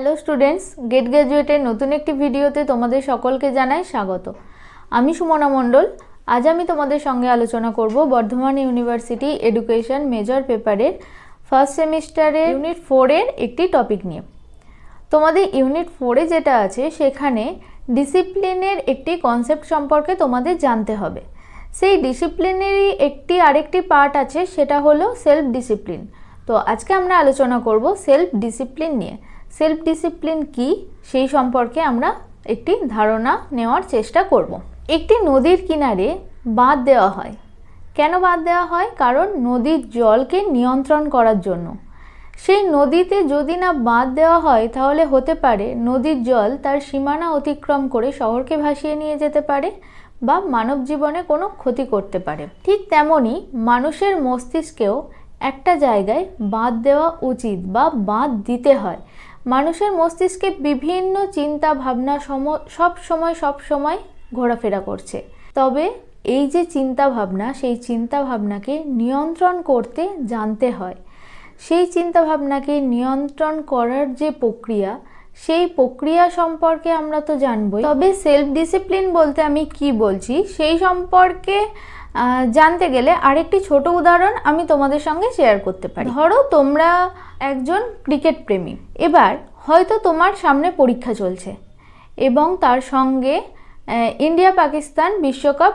Hello students gate গ্র্যাজুয়েটের নতুন একটি ভিডিওতে তোমাদের সকলকে জানাই স্বাগত। আমি সুমনা মণ্ডল। আজ আমি তোমাদের সঙ্গে আলোচনা করব বর্ধমান ইউনিভার্সিটি এডুকেশন মেজর পেপারের ফার্স্ট সেমিস্টারের ইউনিট ফোরের একটি টপিক নিয়ে। তোমাদের ইউনিট ফোরে যেটা আছে, সেখানে ডিসিপ্লিনের একটি কনসেপ্ট সম্পর্কে তোমাদের জানতে হবে। সেই ডিসিপ্লিনেরই একটি আরেকটি পার্ট আছে, সেটা হলো সেলফ ডিসিপ্লিন। তো আজকে আমরা আলোচনা করব সেলফ ডিসিপ্লিন নিয়ে। সেলফ ডিসিপ্লিন কি? সেই সম্পর্কে আমরা একটি ধারণা নেওয়ার চেষ্টা করব। একটি নদীর কিনারে বাঁধ দেওয়া হয়। কেন বাঁধ দেওয়া হয়? কারণ নদীর জলকে নিয়ন্ত্রণ করার জন্য। সেই নদীতে যদি না বাঁধ দেওয়া হয়, তাহলে হতে পারে নদীর জল তার সীমানা অতিক্রম করে শহরকে ভাসিয়ে নিয়ে যেতে পারে বা মানব জীবনে কোনো ক্ষতি করতে পারে। ঠিক তেমনই মানুষের মস্তিষ্কেও একটা জায়গায় বাঁধ দেওয়া উচিত বা বাঁধ দিতে হয়। মানুষের মস্তিষ্কে বিভিন্ন চিন্তা ভাবনা সব সময় সব সময় ঘোরাফেরা করছে। তবে এই যে চিন্তা ভাবনা, সেই চিন্তা ভাবনাকে নিয়ন্ত্রণ করতে জানতে হয়। সেই চিন্তা ভাবনাকে নিয়ন্ত্রণ করার যে প্রক্রিয়া, সেই প্রক্রিয়া সম্পর্কে আমরা তো জানবই। তবে সেলফ ডিসিপ্লিন বলতে আমি কি বলছি, সেই সম্পর্কে জানতে গেলে আরেকটি ছোট উদাহরণ আমি তোমাদের সঙ্গে শেয়ার করতে পারি। ধরো তোমরা একজন ক্রিকেট প্রেমী। এবার হয়তো তোমার সামনে পরীক্ষা চলছে এবং তার সঙ্গে ইন্ডিয়া পাকিস্তান বিশ্বকাপ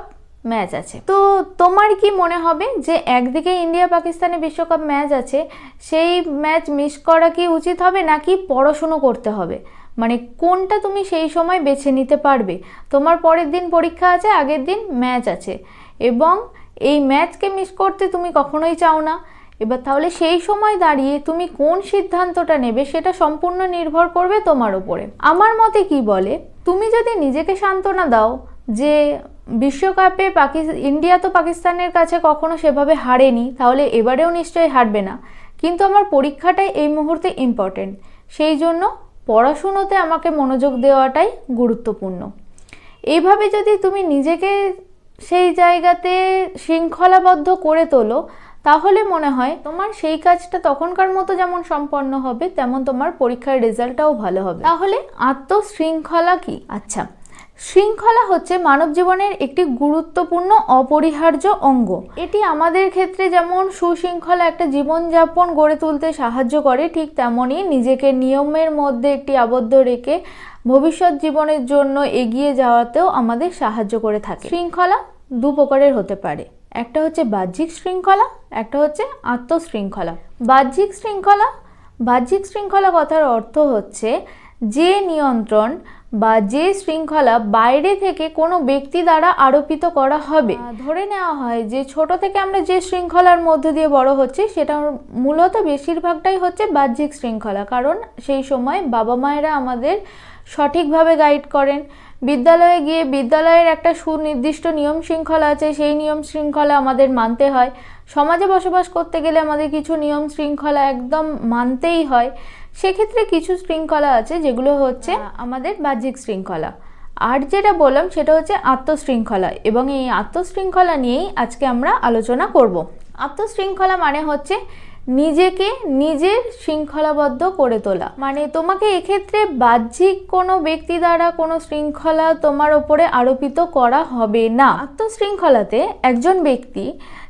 ম্যাচ আছে। তো তোমার কি মনে হবে যে একদিকে ইন্ডিয়া পাকিস্তানে বিশ্বকাপ ম্যাচ আছে, সেই ম্যাচ মিস করা কি উচিত হবে নাকি পড়াশুনো করতে হবে? মানে কোনটা তুমি সেই সময় বেছে নিতে পারবে? তোমার পরের দিন পরীক্ষা আছে, আগের দিন ম্যাচ আছে। এবং এই ম্যাচকে মিস করতে তুমি কখনোই চাও না। এবার তাহলে সেই সময় দাঁড়িয়ে তুমি কোন সিদ্ধান্তটা নেবে সেটা সম্পূর্ণ নির্ভর করবে তোমার উপরে। আমার মতে কি বলে, তুমি যদি নিজেকে সান্ত্বনা দাও যে বিশ্বকাপে পাকিস্তান ইন্ডিয়া তো পাকিস্তানের কাছে কখনো সেভাবে হারেনি, তাহলে এবারেও নিশ্চয়ই হারবে না। কিন্তু আমার পরীক্ষাটাই এই মুহূর্তে ইম্পর্টেন্ট সেই জন্য পড়াশুনোতে আমাকে মনোযোগ দেওয়াটাই গুরুত্বপূর্ণ। এইভাবে যদি তুমি নিজেকে সেই জায়গাতে শৃঙ্খলাবদ্ধ করে তোলো, তাহলে মনে হয় তোমার সেই কাজটা তখনকার মতো যেমন সম্পন্ন হবে, তেমন তোমার পরীক্ষার রেজাল্টটাও ভালো হবে। তাহলে আত্মশৃঙ্খলা কি? আচ্ছা শৃঙ্খলা হচ্ছে মানব জীবনের একটি গুরুত্বপূর্ণ অপরিহার্য অঙ্গ। এটি আমাদের ক্ষেত্রে যেমন সুশৃঙ্খলা একটা জীবনযাপন গড়ে তুলতে সাহায্য করে, ঠিক তেমনই নিজেকে নিয়মের মধ্যে একটি আবদ্ধ রেখে ভবিষ্যৎ জীবনের জন্য এগিয়ে যাওয়াতেও আমাদের সাহায্য করে থাকে। শৃঙ্খলা দু প্রকারের হতে পারে। একটা হচ্ছে বাহ্যিক শৃঙ্খলা, একটা হচ্ছে আত্মশৃঙ্খলা। বাহ্যিক শৃঙ্খলা বাহ্যিক শৃঙ্খলা কথার অর্থ হচ্ছে যে নিয়ন্ত্রণ বা যে শৃঙ্খলা বাইরে থেকে কোনো ব্যক্তি দ্বারা আরোপিত করা হবে। ধরে নেওয়া হয় যে ছোট থেকে আমরা যে শৃঙ্খলার মধ্য দিয়ে বড় হচ্ছি, সেটা মূলত বেশিরভাগটাই হচ্ছে বাহ্যিক শৃঙ্খলা। কারণ সেই সময় বাবা মায়েরা আমাদের সঠিকভাবে গাইড করেন। বিদ্যালয়ে গিয়ে বিদ্যালয়ের একটা সুনির্দিষ্ট নিয়ম শৃঙ্খলা আছে, সেই নিয়ম শৃঙ্খলা আমাদের মানতে হয়। সমাজে বসবাস করতে গেলে আমাদের কিছু নিয়ম শৃঙ্খলা একদম মানতেই হয়। সেক্ষেত্রে কিছু শৃঙ্খলা আছে যেগুলো হচ্ছে আমাদের বাহ্যিক শৃঙ্খলা। আর যেটা বললাম সেটা হচ্ছে আত্মশৃঙ্খলা এবং এই আত্মশৃঙ্খলা নিয়েই আজকে আমরা আলোচনা করব। আত্মশৃঙ্খলা মানে হচ্ছে নিজেকে নিজের শৃঙ্খলাবদ্ধ করে তোলা। মানে তোমাকে এক্ষেত্রে বাহ্যিক কোনো ব্যক্তি দ্বারা কোনো শৃঙ্খলা তোমার ওপরে আরোপিত করা হবে না। আত্মশৃঙ্খলাতে একজন ব্যক্তি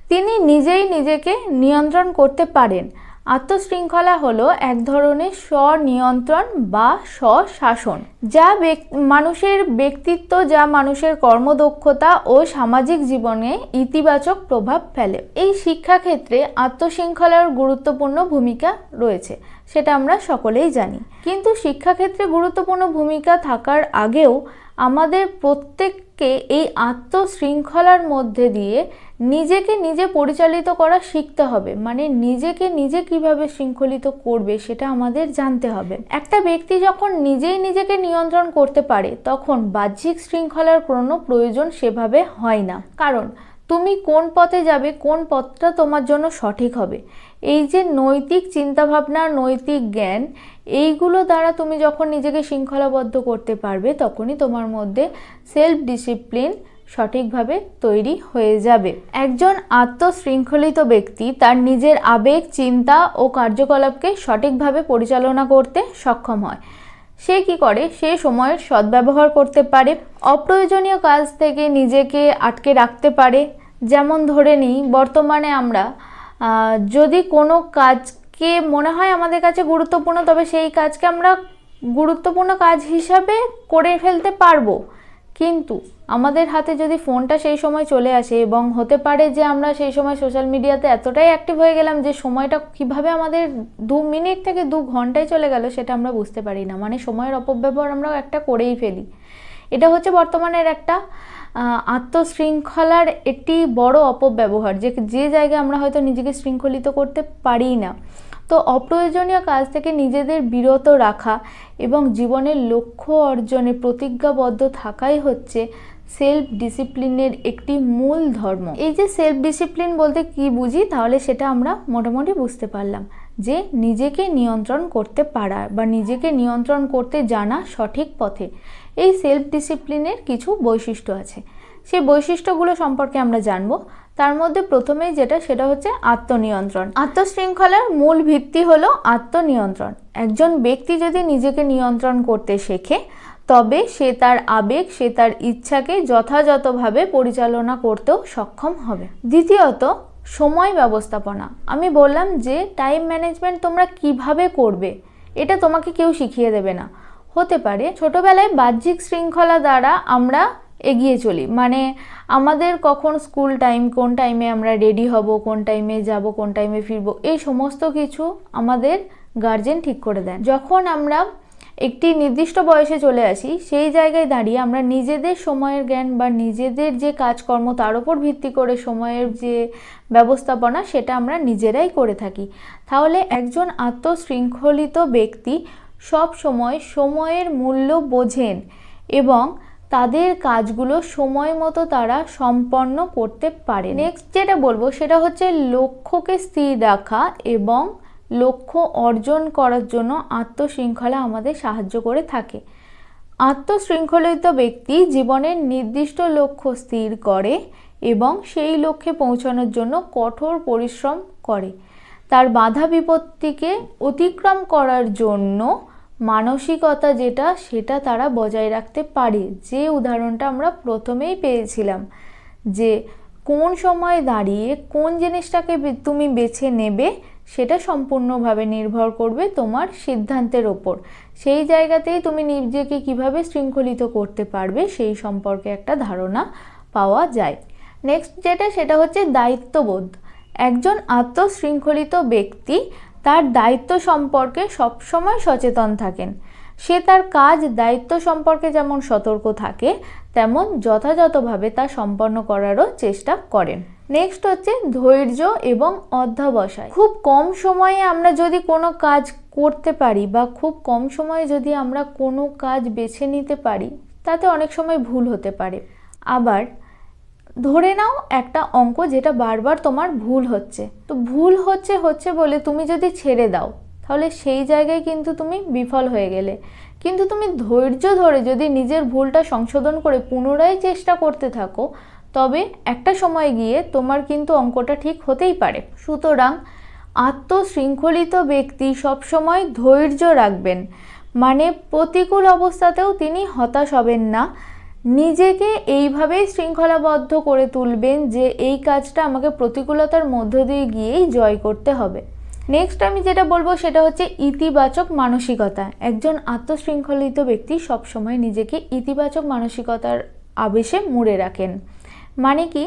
তিনি নিজেই নিজেকে নিয়ন্ত্রণ করতে পারেন। আত্মশৃঙ্খলা হলো এক ধরনের স্বনিয়ন্ত্রণ বা স্বশাসন, যা মানুষের ব্যক্তিত্ব, যা মানুষের কর্মদক্ষতা ও সামাজিক জীবনে ইতিবাচক প্রভাব ফেলে। এই শিক্ষাক্ষেত্রে আত্মশৃঙ্খলার গুরুত্বপূর্ণ ভূমিকা রয়েছে, সেটা আমরা সকলেই জানি। কিন্তু শিক্ষাক্ষেত্রে গুরুত্বপূর্ণ ভূমিকা থাকার আগেও আমাদের প্রত্যেককে এই আত্মশৃঙ্খলার মধ্যে দিয়ে নিজেকে নিজে পরিচালিত করা শিখতে হবে। মানে নিজেকে নিজে কীভাবে শৃঙ্খলিত করবে সেটা আমাদের জানতে হবে। একটা ব্যক্তি যখন নিজেই নিজেকে নিয়ন্ত্রণ করতে পারে, তখন বাহ্যিক শৃঙ্খলার কোনো প্রয়োজন সেভাবে হয় না। কারণ তুমি কোন পথে যাবে, কোন পথটা তোমার জন্য সঠিক হবে। এই যে নৈতিক চিন্তাভাবনা, নৈতিক জ্ঞান, এইগুলো দ্বারা তুমি যখন নিজেকে শৃঙ্খলাবদ্ধ করতে পারবে, তখনই তোমার মধ্যে সেলফ ডিসিপ্লিন সঠিকভাবে তৈরি হয়ে যাবে। একজন আত্মশৃঙ্খলিত ব্যক্তি তার নিজের আবেগ, চিন্তা ও কার্যকলাপকে সঠিকভাবে পরিচালনা করতে সক্ষম হয়। সে কি করে? সে সময়ের সদ্ব্যবহার করতে পারে, অপ্রয়োজনীয় কাজ থেকে নিজেকে আটকে রাখতে পারে। যেমন ধরে নিই, বর্তমানে আমরা যদি কোনো কাজকে মনে হয় আমাদের কাছে গুরুত্বপূর্ণ, তবে সেই কাজকে আমরা গুরুত্বপূর্ণ কাজ হিসাবে করে ফেলতে পারব। কিন্তু আমাদের হাতে যদি ফোনটা সেই সময় চলে আসে এবং হতে পারে যে আমরা সেই সময় সোশ্যাল মিডিয়াতে এতটাই অ্যাক্টিভ হয়ে গেলাম যে সময়টা কীভাবে আমাদের দু মিনিট থেকে দু ঘন্টায় চলে গেল সেটা আমরা বুঝতে পারি না। মানে সময়ের অপব্যবহার আমরা একটা করেই ফেলি। এটা হচ্ছে বর্তমানের একটা আত্মশৃঙ্খলার একটি বড় অপব্যবহার। যে যে জায়গায় আমরা হয়তো নিজেকে শৃঙ্খলিত করতে পারি না। তো অপ্রয়োজনীয় কাজ থেকে নিজেদের বিরত রাখা এবং জীবনের লক্ষ্য অর্জনে প্রতিজ্ঞাবদ্ধ থাকাই হচ্ছে সেলফ ডিসিপ্লিনের একটি মূল ধর্ম। এই যে সেলফ ডিসিপ্লিন বলতে কি বুঝি? তাহলে সেটা আমরা মোটামুটি বুঝতে পারলাম যে নিজেকে নিয়ন্ত্রণ করতে পারা বা নিজেকে নিয়ন্ত্রণ করতে জানা সঠিক পথে। এই সেলফ ডিসিপ্লিনের কিছু বৈশিষ্ট্য আছে। সেই বৈশিষ্ট্যগুলো সম্পর্কে আমরা জানব। তার মধ্যে প্রথমেই যেটা, সেটা হচ্ছে আত্মনিয়ন্ত্রণ। আত্মশৃঙ্খলার মূল ভিত্তি হলো আত্মনিয়ন্ত্রণ। একজন ব্যক্তি যদি নিজেকে নিয়ন্ত্রণ করতে শেখে, তবে সে তার আবেগ, সে তার ইচ্ছাকে যথাযথভাবে পরিচালনা করতেও সক্ষম হবে। দ্বিতীয়ত, সময় ব্যবস্থাপনা। আমি বললাম যে টাইম ম্যানেজমেন্ট তোমরা কীভাবে করবে, এটা তোমাকে কেউ শিখিয়ে দেবে না। হতে পারে, ছোটবেলায় বাহ্যিক শৃঙ্খলা দ্বারা আমরা এগিয়ে চলি। মানে আমাদের কখন স্কুল টাইম কোন টাইমে আমরা রেডি হব, কোন টাইমে যাব, কোন টাইমে ফিরবো, এই সমস্ত কিছু আমাদের গার্জেন ঠিক করে দেন। যখন আমরা একটি নির্দিষ্ট বয়সে চলে আসি, সেই জায়গায় দাঁড়িয়ে আমরা নিজেদের সময়ের জ্ঞান বা নিজেদের যে কাজকর্ম, তার উপর ভিত্তি করে সময়ের যে ব্যবস্থাপনা, সেটা আমরা নিজেরাই করে থাকি। তাহলে একজন আত্মশৃঙ্খলিত ব্যক্তি সব সময় সময়ের মূল্য বোঝেন এবং তাদের কাজগুলো সময় মতো তারা সম্পন্ন করতে পারে। নেক্সট যেটা বলব সেটা হচ্ছে লক্ষ্যকে স্থির রাখা এবং লক্ষ্য অর্জন করার জন্য আত্মশৃঙ্খলা আমাদের সাহায্য করে থাকে। আত্মশৃঙ্খলিত ব্যক্তি জীবনের নির্দিষ্ট লক্ষ্য স্থির করে এবং সেই লক্ষ্যে পৌঁছানোর জন্য কঠোর পরিশ্রম করে। তার বাধা বিপত্তিকে অতিক্রম করার জন্য মানসিকতা যেটা, সেটা তারা বজায় রাখতে পারে। যে উদাহরণটা আমরা প্রথমেই পেয়েছিলাম, যে কোন সময় দাঁড়িয়ে কোন জিনিসটাকে তুমি বেছে নেবে, সেটা সম্পূর্ণভাবে নির্ভর করবে তোমার সিদ্ধান্তের ওপর। সেই জায়গাতেই তুমি নিজেকে কীভাবে শৃঙ্খলিত করতে পারবে, সেই সম্পর্কে একটা ধারণা পাওয়া যায়। নেক্সট যেটা, সেটা হচ্ছে দায়িত্ববোধ। একজন আত্মশৃঙ্খলিত ব্যক্তি তার দায়িত্ব সম্পর্কে সবসময় সচেতন থাকেন। সে তার কাজ দায়িত্ব সম্পর্কে যেমন সতর্ক থাকে, তেমন যথাযথভাবে তা সম্পন্ন করারও চেষ্টা করেন। নেক্সট হচ্ছে ধৈর্য এবং অধ্যাবসায়। খুব কম সময়ে আমরা যদি কোনো কাজ করতে পারি বা খুব কম সময়ে যদি আমরা কোনো কাজ বেছে নিতে পারি, তাতে অনেক সময় ভুল হতে পারে। আবার ধরে নাও একটা অঙ্ক যেটা বারবার তোমার ভুল হচ্ছে। তো ভুল হচ্ছে হচ্ছে বলে তুমি যদি ছেড়ে দাও, তাহলে সেই জায়গায় কিন্তু তুমি বিফল হয়ে গেলে। কিন্তু তুমি ধৈর্য ধরে যদি নিজের ভুলটা সংশোধন করে পুনরায় চেষ্টা করতে থাকো, তবে একটা সময় গিয়ে তোমার কিন্তু অঙ্কটা ঠিক হতেই পারে। সুতরাং আত্মশৃঙ্খলিত ব্যক্তি সবসময় ধৈর্য রাখবেন। মানে প্রতিকূল অবস্থাতেও তিনি হতাশ হবেন না। নিজেকে এইভাবেই শৃঙ্খলাবদ্ধ করে তুলবেন যে এই কাজটা আমাকে প্রতিকূলতার মধ্য দিয়ে গিয়েই জয় করতে হবে। নেক্সট আমি যেটা বলব সেটা হচ্ছে ইতিবাচক মানসিকতা। একজন আত্মশৃঙ্খলিত ব্যক্তি সবসময় নিজেকে ইতিবাচক মানসিকতার আবেশে মুড়ে রাখেন। মানে কি?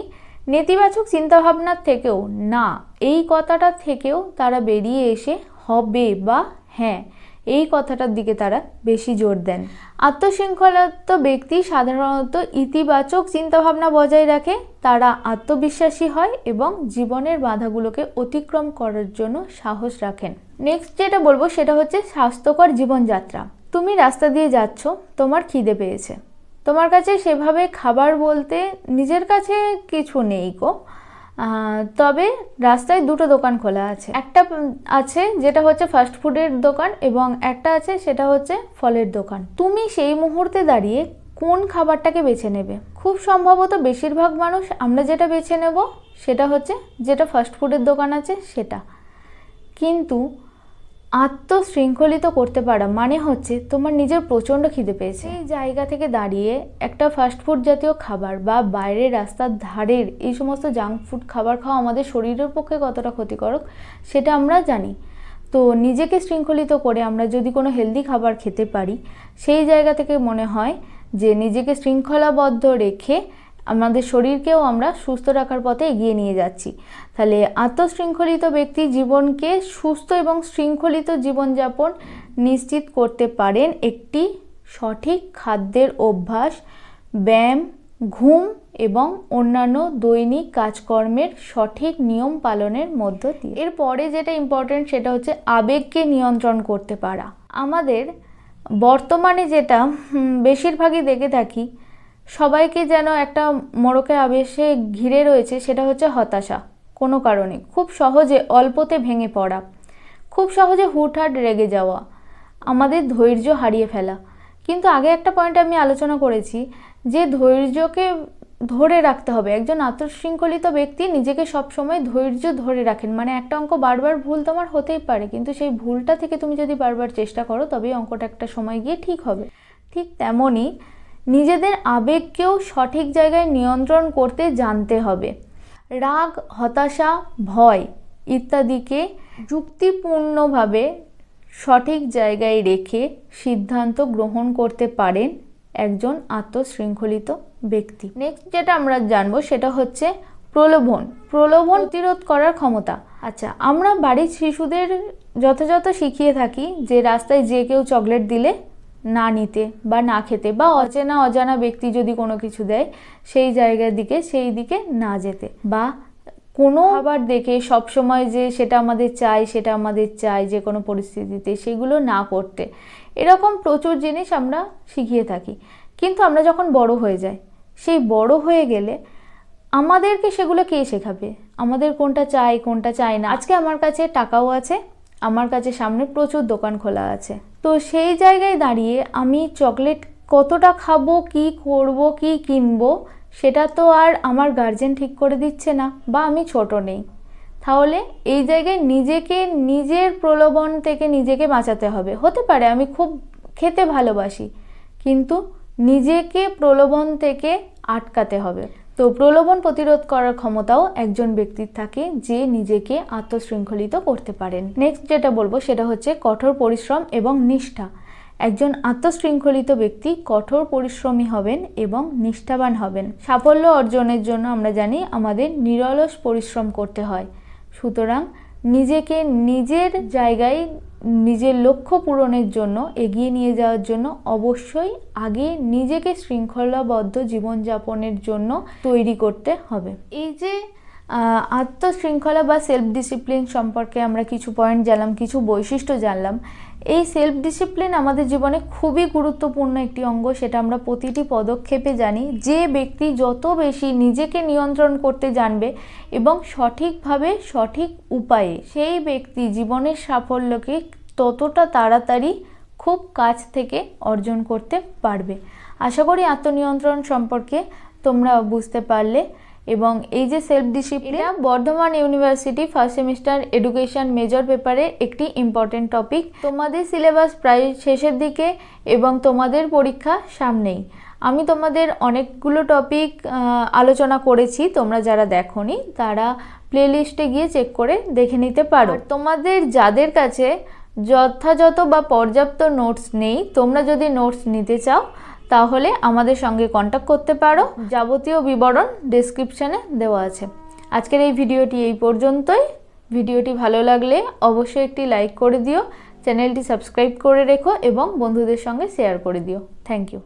নেতিবাচক চিন্তাভাবনার থেকেও না, এই কথাটা থেকেও তারা বেরিয়ে এসে হবে বা হ্যাঁ এই কথাটার দিকে তারা বেশি জোর দেন। আত্মশৃঙ্খলাত ব্যক্তি সাধারণত ইতিবাচক চিন্তাভাবনা বজায় রাখে, তারা আত্মবিশ্বাসী হয় এবং জীবনের বাধাগুলোকে অতিক্রম করার জন্য সাহস রাখেন। নেক্সট যেটা বলব সেটা হচ্ছে স্বাস্থ্যকর জীবনযাত্রা। তুমি রাস্তা দিয়ে যাচ্ছ, তোমার খিদে পেয়েছে। তোমার কাছে সেভাবে খাবার বলতে নিজের কাছে কিছু নেই গো। তবে রাস্তায় দুটো দোকান খোলা আছে। একটা আছে যেটা হচ্ছে ফাস্ট ফুডের দোকান এবং একটা আছে সেটা হচ্ছে ফলের দোকান। তুমি সেই মুহূর্তে দাঁড়িয়ে কোন খাবারটাকে বেছে নেবে? খুব সম্ভবত বেশিরভাগ মানুষ আমরা যেটা বেছে নেব সেটা হচ্ছে, যেটা ফাস্ট ফুডের দোকান আছে সেটা। কিন্তু আত্মশৃঙ্খলিত করতে পারা মানে হচ্ছে তোমার নিজের প্রচণ্ড খিদে পেয়েছে। এই জায়গা থেকে দাঁড়িয়ে একটা ফাস্ট ফুড জাতীয় খাবার বা বাইরের রাস্তার ধারের এই সমস্ত জাঙ্ক ফুড খাবার খাওয়া আমাদের শরীরের পক্ষে কতটা ক্ষতিকারক সেটা আমরা জানি। তো নিজেকে শৃঙ্খলিত করে আমরা যদি কোনো হেলদি খাবার খেতে পারি, সেই জায়গা থেকে মনে হয় যে নিজেকে শৃঙ্খলাবদ্ধ রেখে আমাদের শরীরকেও আমরা সুস্থ রাখার পথে এগিয়ে নিয়ে যাচ্ছি। তাহলে আত্মশৃঙ্খলিত ব্যক্তি জীবনকে সুস্থ এবং শৃঙ্খলিত জীবনযাপন নিশ্চিত করতে পারেন একটি সঠিক খাদ্যের অভ্যাস, ব্যায়াম, ঘুম এবং অন্যান্য দৈনিক কাজকর্মের সঠিক নিয়ম পালনের মধ্য দিয়ে। এরপরে যেটা ইম্পর্টেন্ট সেটা হচ্ছে আবেগকে নিয়ন্ত্রণ করতে পারা। আমাদের বর্তমানে যেটা বেশিরভাগই দেখে থাকি সবাইকে যেন একটা মোড়কে আবেশে ঘিরে রয়েছে, সেটা হচ্ছে হতাশা। কোনো কারণে। খুব সহজে অল্পতে ভেঙে পড়া। খুব সহজে হুটহাট রেগে যাওয়া। আমাদের ধৈর্য হারিয়ে ফেলা। কিন্তু আগে একটা পয়েন্ট আমি আলোচনা করেছি যে ধৈর্যকে ধরে রাখতে হবে। একজন আত্মশৃঙ্খলিত ব্যক্তি নিজেকে সবসময় ধৈর্য ধরে রাখেন। মানে একটা অঙ্ক বারবার ভুল তোমার হতেই পারে, কিন্তু সেই ভুলটা থেকে তুমি যদি বারবার চেষ্টা করো, তবেই অঙ্কটা একটা সময় গিয়ে ঠিক হবে। ঠিক তেমনই নিজেদের আবেগকেও সঠিক জায়গায় নিয়ন্ত্রণ করতে জানতে হবে। রাগ, হতাশা, ভয় ইত্যাদিকে যুক্তিপূর্ণভাবে সঠিক জায়গায় রেখে সিদ্ধান্ত গ্রহণ করতে পারেন একজন আত্মশৃঙ্খলিত ব্যক্তি। নেক্সট যেটা আমরা জানব সেটা হচ্ছে প্রলোভন। প্রলোভন প্রতিরোধ করার ক্ষমতা। আচ্ছা আমরা বাড়ির শিশুদের যথাযথ শিখিয়ে থাকি যে রাস্তায় যে কেউ চকলেট দিলে না নিতে বা না খেতে বা অচেনা অজানা ব্যক্তি যদি কোনো কিছু দেয়, সেই জায়গার দিকে, সেই দিকে না যেতে। বা কোনো খাবার দেখে সবসময় যে সেটা আমাদের চাই, সেটা আমাদের চাই, যে কোনো পরিস্থিতিতে সেগুলো না করতে। এরকম প্রচুর জিনিস আমরা শিখিয়ে থাকি। কিন্তু আমরা যখন বড় হয়ে যাই, সেই বড় হয়ে গেলে আমাদেরকে সেগুলো কে শেখাবে? আমাদের কোনটা চাই কোনটা চাই না? আজকে আমার কাছে টাকাও আছে, আমার কাছে সামনে প্রচুর দোকান খোলা আছে। তো সেই জায়গায় দাঁড়িয়ে আমি চকলেট কতটা খাব, কি করব, কি কিনবো, সেটা তো আর আমার গার্জেন ঠিক করে দিচ্ছে না বা আমি ছোট নেই। তাহলে এই জায়গায় নিজেকে, নিজের প্রলোভন থেকে নিজেকে বাঁচাতে হবে। হতে পারে আমি খুব খেতে ভালোবাসি, কিন্তু নিজেকে প্রলোভন থেকে আটকাতে হবে। তো প্রলোভন প্রতিরোধ করার ক্ষমতাও একজন ব্যক্তির থাকে যে নিজেকে আত্মশৃঙ্খলিত করতে পারেন। নেক্সট যেটা বলব সেটা হচ্ছে কঠোর পরিশ্রম এবং নিষ্ঠা। একজন আত্মশৃঙ্খলিত ব্যক্তি কঠোর পরিশ্রমী হবেন এবং নিষ্ঠাবান হবেন। সাফল্য অর্জনের জন্য আমরা জানি আমাদের নিরলস পরিশ্রম করতে হয়। সুতরাং নিজেকে নিজের জায়গায় নিজের লক্ষ্য পূরণের জন্য এগিয়ে নিয়ে যাওয়ার জন্য অবশ্যই আগে নিজেকে শৃঙ্খলাবদ্ধ জীবনযাপনের জন্য তৈরি করতে হবে। এই যে আত্মশৃঙ্খলা বা সেলফ ডিসিপ্লিন সম্পর্কে আমরা কিছু পয়েন্ট জানলাম, কিছু বৈশিষ্ট্য জানলাম এই সেলফ ডিসিপ্লিন আমাদের জীবনে খুবই গুরুত্বপূর্ণ একটি অঙ্গ, সেটা আমরা প্রতিটি পদক্ষেপে জানি। যে ব্যক্তি যত বেশি নিজেকে নিয়ন্ত্রণ করতে জানবে এবং সঠিকভাবে সঠিক উপায়ে সেই ব্যক্তি জীবনের সাফল্যকে ততটা তাড়াতাড়ি খুব কাছ থেকে অর্জন করতে পারবে। আশা করি আত্মনিয়ন্ত্রণ সম্পর্কে তোমরা বুঝতে পারলে। এবং এই যে সেলফ ডিসিপ্লিন এটা Bardhaman university first semester education major পেপারের একটি ইম্পর্টেন্ট টপিক তোমাদের সিলেবাস প্রায় শেষের দিকে এবং তোমাদের পরীক্ষা সামনেই। আমি তোমাদের অনেকগুলো টপিক আলোচনা করেছি তোমরা যারা দেখোনি তারা প্লেলিস্টে গিয়ে চেক করে দেখে নিতে পারো। তোমাদের যাদের কাছে যথাযথ বা পর্যাপ্ত নোটস নেই তোমরা যদি নোটস নিতে চাও তাহলে আমাদের সঙ্গে কন্ট্যাক্ট করতে পারো। যাবতীয় বিবরণ ডেসক্রিপশানে দেওয়া আছে। আজকের এই ভিডিওটি এই পর্যন্তই। ভিডিওটি ভালো লাগলে অবশ্যই একটি লাইক করে দিও। চ্যানেলটি সাবস্ক্রাইব করে রেখো এবং বন্ধুদের সঙ্গে শেয়ার করে দিও। Thank you